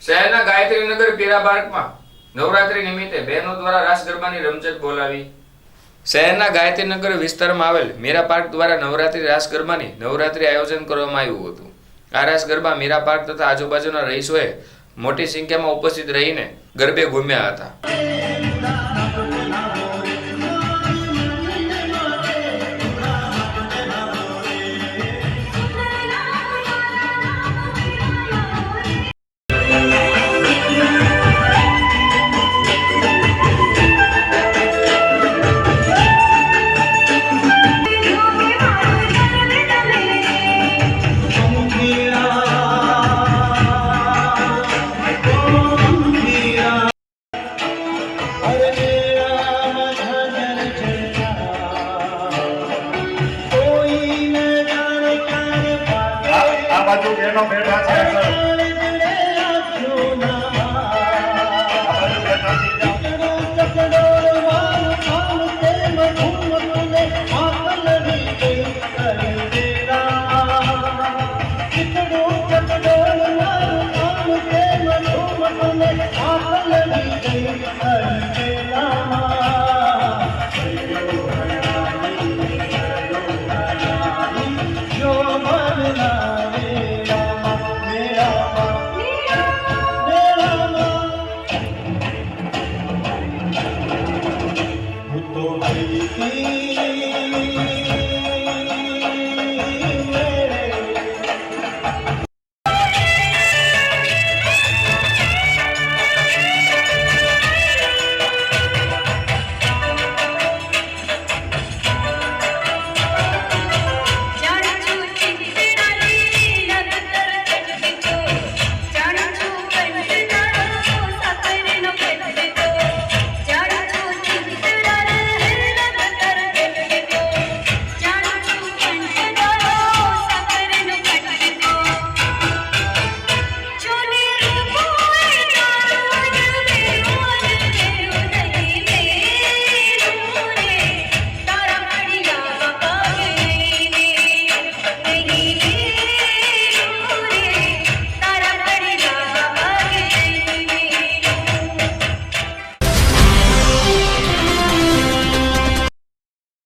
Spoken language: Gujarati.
શહેરના ગાયત્રીનગર પીરા પાર્કમાં નવરાત્રી નિમિત્તે બહેનો દ્વારા રાસ ગરબાની રમઝટ બોલાવી. શહેરના ગાયત્રીનગર વિસ્તારમાં આવેલ મીરા પાર્ક દ્વારા નવરાત્રી રાસ ગરબાની નવરાત્રી આયોજન કરવામાં આવ્યું હતું. આ રાસ ગરબા મીરા પાર્ક તથા આજુબાજુના રહીશોએ મોટી સંખ્યામાં ઉપસ્થિત રહીને ગરબે ઘૂમ્યા હતા.